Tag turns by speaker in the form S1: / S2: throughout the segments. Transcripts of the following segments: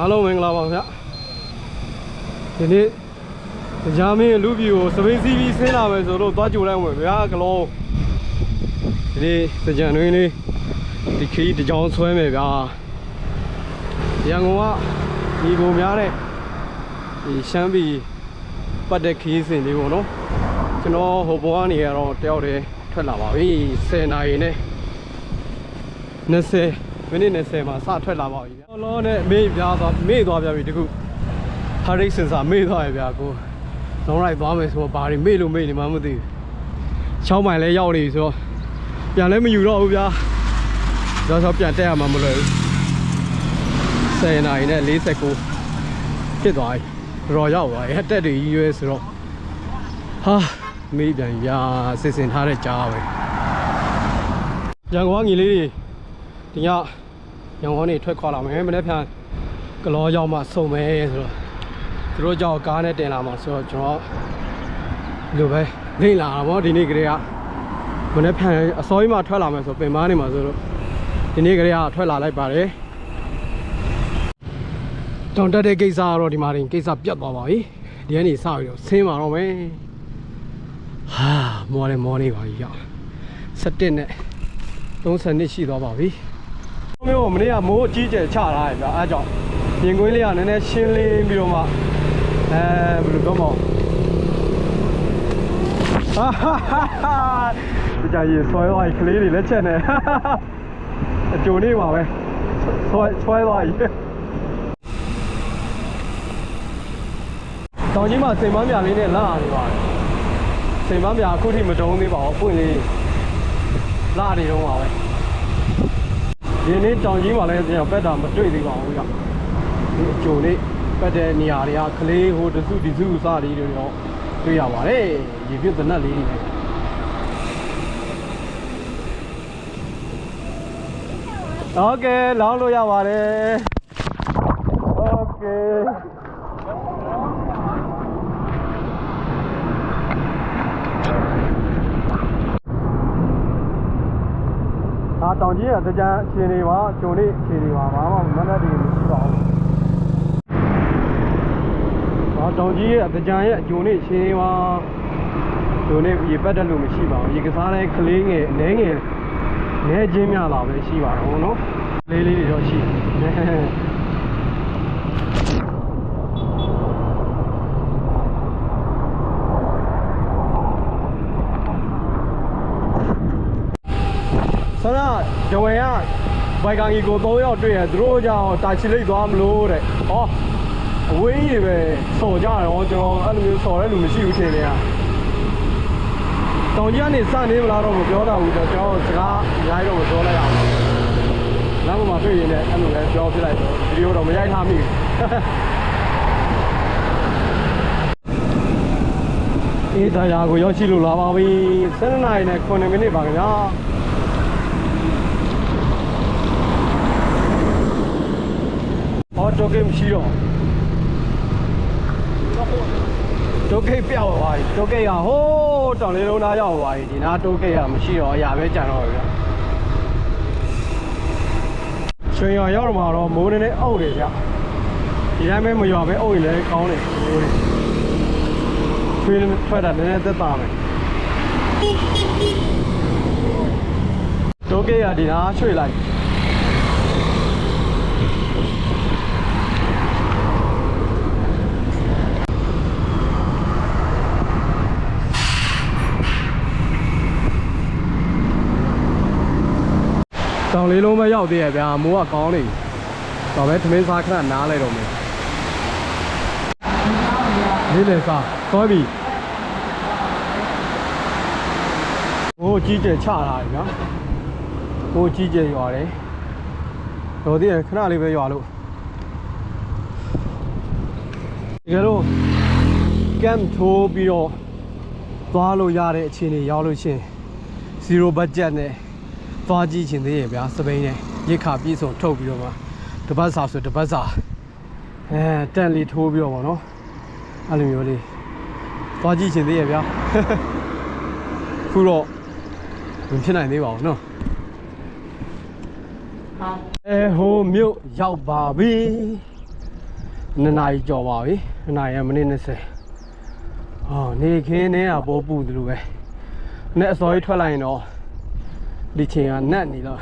S1: အားလုံးမင်္ဂလာပါဗျဒီနေ့ကြားမင်းလူပြည်ကိုစပိန်စီးပြီးဆင်းလာမယ်ဆိုတော့သွားကြိုလိုက်အောင်ဗျာကလောဒီနေ့ကြံတွင်လေးဒီခီးတကြောင်ဆွဲမယ်ဗျာရန်ကုန်ကဒီပုံများတဲ့ဒီရှမ်းပြည်ပတ်တဲ့ခီးစဉ်လေးပေါ့နော်ကျွန်တော်ဟိုဘောကနေကတော့တယောက်တည်းထွက်လာပါပြီ10နာရီနဲ့20 မိနစ်20မှာစထွက်လာပါပြီဗျာလောနဲ့မေ့ပြားသွားမေ့သွားပြန်ပြီတခုဟာရိတ်စင်စာမေ့သွားရဗျာကိုလုံးလိုက်သွားမယ်ဆိုတော့ဘာတွေမေ့လို့မေ့နေမှမသိဘူး6မိုင်လဲရောက်နေပြီဆိုတော့ပြန်လဲမယူတော့ဘူးဗျာဒါဆိုပြန်တက်ရမှာမလွယ်ဘူး10နာရီနဲ့49ဖြစ်သွားပြီရော်ရောက်သွားပြီတက်တွေကြီးရွယ်ဆိုတော့ဟာမေ့ပြန်ပြီဗျာစစ်စင်ထားတဲ့ကြားပဲရန်ကုန်ကညီလေးတွေဒီည ရန်ကုန်နေထွက်ခွာလာမယ်မနေ့ပြန်ကလောရောက်မှစုံမယ်ဆိုတော့သူတို့ကြောက်ကားနဲ့တင်လာမှာဆိုတော့ကျွန်တော်ဒီလိုပဲနေလာတာဗောဒီနေ့ကလေးကမနေ့ပြန်အစောကြီးမှထွက်လာမယ်ဆိုပင်ပန်းနေမှာဆိုတော့ဒီနေ့ကလေးကထွက်လာလိုက်ပါတယ်တောင်တက်တဲ့ကိစ္စကတော့ဒီမှာတင်ကိစ္စပြတ်သွားပါပြီဒီကနေစပြီးတော့ဆင်းมาတော့မယ်ဟာမော်နေမော်နေပါကြီးရောက်17နဲ့30နှစ်ရှိသွားပါပြီ မျိုးကိုမနေ့ကမိုးအကြီးကျယ်ချထားတယ်ဗျာအဲဒါကြောင့်ရင်ကွင်းလေးကနည်းနည်းရှင်းလင်းပြီးတော့မှအဲဘယ်လိုပြောမလဲဟာဟာဟာဒီကြရေဆွဲသွားပြီကလေးတွေလက်ချက်နဲ့အကျိုးနေပါပဲဆွဲဆွဲသွားပြီတောင်ကြီးမှာစိန်မမြလေးနဲ့လာနေပါတယ်စိန်မမြအခုထိမတုံးသေးပါဘူးပွင့်လေးလာနေတော့ပါပဲ ဒီနေ့တောင်ကြီးမှာလည်းကျွန်တော်ပက်တာမတွေ့သေးပါဘူးကြောဒီအကျိုးလေးပက်တဲ့နေရာတွေကကလေးဟိုတစုဒီစုစလေးတွေတော့တွေ့ရပါတယ်ရေပြည့်တနက်လေးတွေလည်းโอเคလောင်းလို့ရပါတယ်โอเค ဒါတောင်ကြီးကတကြံအခြေအနေပါကျုံလေးအခြေအနေပါဘာမှမနှက်တွေမရှိပါဘူးဒါတောင်ကြီးရဲ့တကြံရဲ့အကျုံလေးအခြေအနေပါကျုံလေးရေပတ်တက်လို့မရှိပါဘူးရေကစားတဲ့ကလေးငယ်အနေငယ်နဲချင်းများလာပဲရှိပါတော့နော်လေးလေးတွေတော့ရှိတယ် ဆရာဂျဝဲကဘိုင်ကန်ကြီးကို၃ယောက်တွေ့ရသူတို့ကြောင့်တာချီလိတ်သွားမလို့တဲ့ဟောအဝေးကြီးတွေပဲစော်ကြတော့ကျွန်တော်အဲ့လိုမျိုးစော်တဲ့လူမရှိဘူးထင်တယ်ကတောင်ကြီးကနေစနေမလားတော့မပြောတာဘူးကျွန်တော်စကားအများကြီးတော့မပြောလိုက်အောင်လမ်းပေါ်မှာတွေ့ရင်လည်းအဲ့လိုလည်းပြောပြလိုက်တော့ဗီဒီယိုတော့မရိုက်ထားမိဘူးအေးတရားကိုရောက်ရှိလို့လာပါပြီ7နာရီနဲ့9မိနစ်ပါခင်ဗျာ ဟောတိုကိတ်မရှိတော့တိုကိတ်ပြောက်သွားပြီတိုကိတ်ကဟိုးတောင်လေးလုံးသားရောက်သွားပြီဒီနားတိုကိတ်ကမရှိတော့အရာပဲကြံတော့ပြီဗျာရွှေရွာရောက်တော့မှာတော့မိုးနေနေအုပ်တယ်ဗျဒီတိုင်းပဲမရွာပဲအုပ်ရင်လည်းကောင်းတယ်မိုးနေရွှေထွက်တာနည်းနည်းသက်သာမယ်တိုကိတ်ကဒီနားရွှေ့လိုက် တောင်လေးလုံးပဲရောက်သေးရဲ့ဗျာမိုးကကောင်းနေပြီတော့ပဲသမင်းစားခဏနားလိုက်တော့မယ်လေးလေစားသွားပြီဟိုကြီးကျယ်ချလာပြီနော်ဟိုကြီးကျယ်ရွာတယ်တော်သေးတယ်ခဏလေးပဲရွာလို့ဒီကဲတော့ကမ်ထိုးပြီးတော့သွားလို့ရတဲ့အခြေအနေရောက်လို့ရှရင်0 budget နဲ့ သွားကြည့်ချင်သေးရဲ့ဗျာစပိန်နဲ့ရိတ်ခါပြေးစုံထုတ်ပြီးတော့မှတပတ်စာဆိုတပတ်စာအဲတန်လေးထိုးပြီးတော့ဗောနော်အဲ့လိုမျိုးလေးသွားကြည့်ချင်သေးရဲ့ဗျာခုတော့မဖြစ်နိုင်သေးပါဘူးနော်အဲဟိုမြို့ရောက်ပါပြီနှစ်နာရီကြော်ပါပြီနှစ်နာရီကမိနစ်20ဟောနေခင်းနေတာပေါ်ပူတယ်လို့ပဲနဲ့အစောကြီးထွက်လိုက်ရင်တော့ ဒီချိန်ကနတ်နေတော့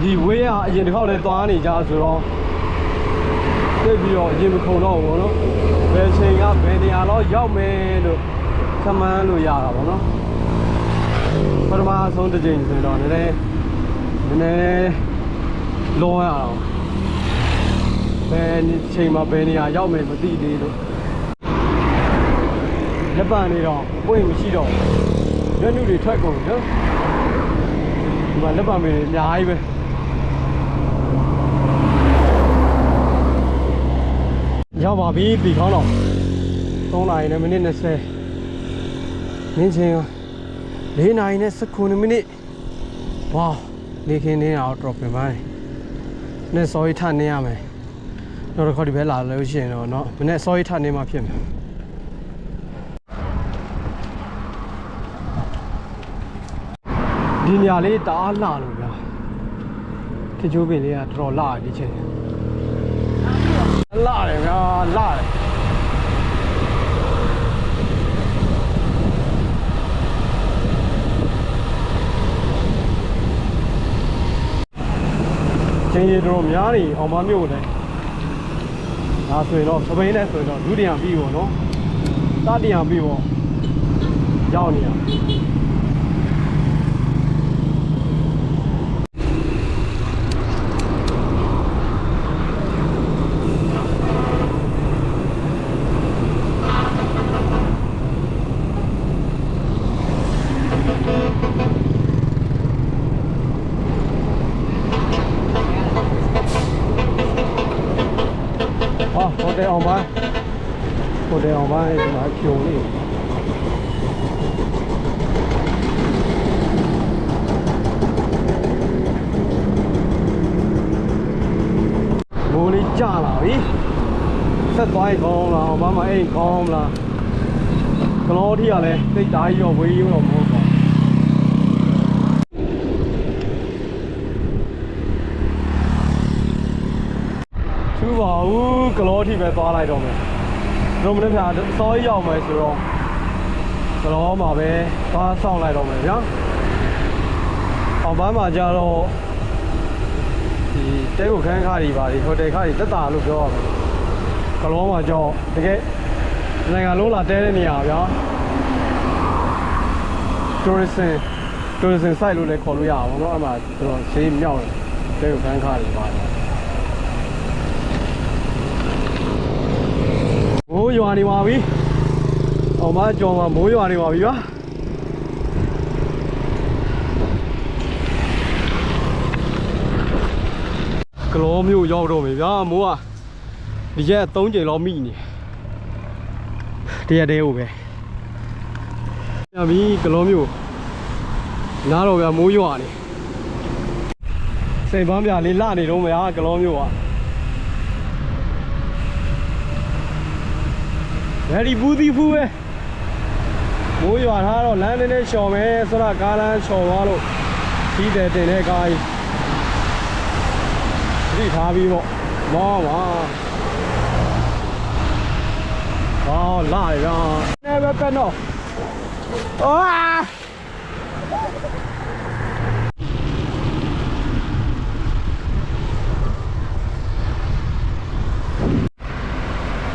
S1: ဒီဝေးကအရင်တစ်ခေါက်လည်းသွားနေကြဆိုတော့သိပြီးတော့အရင်မခုံတော့ဘူးဗောနော်ဘယ်ချိန်ကဘယ်နေရာတော့ရောက်မယ်လို့ခမန်းလို့ရတာဗောနော်ပထမဆုံးတစ်ချိန်ဆိုရင်တော့နည်းနည်းနည်းနည်းလောရအောင်ဘယ်ချိန်မှာဘယ်နေရာရောက်မယ်မသိသေးလို့လက်ပံနေတော့ပွင့်မရှိတော့ဘူး ရွက်နုတွေထွက်ကုန်ပြီနော်ဒီမှာလက်ပံမေးအများကြီးပဲ ရောက်ပါပြီပြီခေါင်းတော့3နာရီနဲ့မိနစ်20နင်းချင်း4နာရီနဲ့19မိနစ်ဝါနေခင်းနေအောင်တော့ပြင်ပါတယ်နဲ့စောရီထနေရမယ်နောက်တစ်ခါဒီဘက်လာလို့ရှိရင်တော့เนาะမနေ့စောရီထနေမှဖြစ်မယ် ဒီညာလေးတအားလှလို့ဗျာတချိုးပင်လေးကတော်တော်လှဒီချင်းလာတယ်ဗျာလာတယ်ချင်းရီတို့များနေအောင်မမြို့တယ်ဒါဆိုရင်တော့စပိန်နဲ့ဆိုရင်တော့ဒုတိယပြီးပေါ့နော်တတိယပြီးပေါ့ရောက်နေရ ဟောဟိုတယ်အောင်ပါဟိုတယ်အောင်ပါဒီမှာဖြုံလေးမိုးလေးကြလာပြီဆက်သွားရင်ကောင်းလားအောင်ပါမအိမ်ကောင်းလားကလောထီကလည်းစိတ်ဓာတ်ရောဝေးရောမဟုတ် ပါသူပါဘူးကလောထီပဲသွားလိုက်တော့မယ်တို့မနေ့ဖြာစောကြီးရောက်မယ်ဆိုတော့ကလောမှာပဲသွားဆောင်လိုက်တော့မယ်ဗျာအောင်ပန်းမှာကြတော့ဒီတဲကိုခန်းခါတွေပါဒီဟိုတယ်ခါတွေတက်တာလို့ပြောရမယ်ကလောမှာကြောတကယ်နိုင်ငံလုံးလာတဲတဲ့နေရာဗျာ tourism tourism site လို့လည်းခေါ်လို့ရအောင်เนาะအဲ့မှာကျွန်တော်ဈေးမြောက်တယ်တဲကိုခန်းခါတွေပါတယ် မိုးရွာနေပါပြီ။အောင်မကြော်မှာမိုးရွာနေပါပြီဗျာ။ကလောမျိုးရောက်တော့ပြီဗျာမိုးကဒီရက်3ချိန်လောက်မိနေ။တရက်တည်းဟုတ်ပဲ။ညမီကလောမျိုးနားတော့ဗျာမိုးရွာနေ။စိန်ပန်းပြလေးလှနေတော့ဗျာကလောမျိုးက ဗယ်ဒီဘူးသီးဖူးပဲမိုးရွာထားတော့လမ်းနည်းနည်းလျှော်မယ်ဆိုတော့ကားလမ်းလျှော်သွားလို့ပြီးတယ်တင်တဲ့ကားကြီးဒီထားပြီးတော့မောပါဟောလာရဗျာနေပဲပဲတော့အာ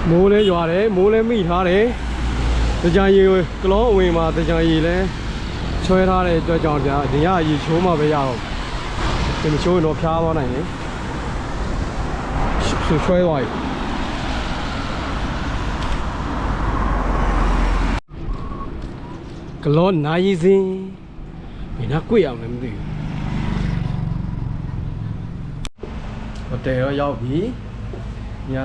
S1: မိုးလဲရွာတယ်မိုးလဲမိထားတယ်တကြံရီကလောအဝင်မှာတကြံရီလဲချွဲထားတဲ့အတွက်ကြောင့်ဗျာဒီကရေချိုးမှပဲရတော့ဒီမချိုးရင်တော့ဖျားသွားနိုင်တယ်ဆူချွဲသွားပြီကလောနိုင်စင်းမင်းကကြွရအောင်လည်းမသိဘူးဟိုတယ်ရောရောက်ပြီည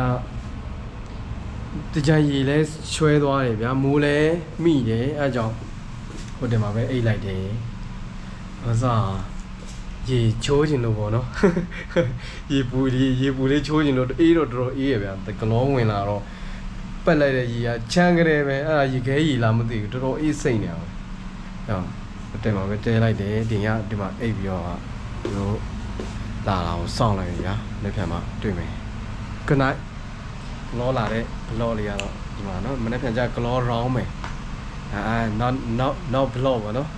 S1: တကြံရီလဲချွဲသွားတယ်ဗျာမိုးလဲမိတယ်အဲအကြောင်းဟိုတယ်မှာပဲအိတ်လိုက်တယ်အစားရေချိုးခြင်းလို့ပေါ့နော်ရေပူရေရေပူလေးချိုးခြင်းလို့အေးတော့တော်တော်အေးရဗျာကလောဝင်လာတော့ပက်လိုက်တဲ့ရေကချမ်းကြတယ်ပဲအဲ့ဒါရေခဲရေလာမသိဘူးတော်တော်အေးစိမ့်နေအောင်ဟောဟိုတယ်မှာပဲတဲလိုက်တယ်ဒီကဒီမှာအိတ်ပြီးတော့ဒီလိုလာလာကိုစောင့်လိုက်ဗျာလက်ဖြံမှာတွေ့မယ် good night က လောလာတဲ့ဘလော့လေးကတော့ဒီမှာနော်မနေ့ပြန်ကြကလော round မယ်အာ not not not blow ပါနော်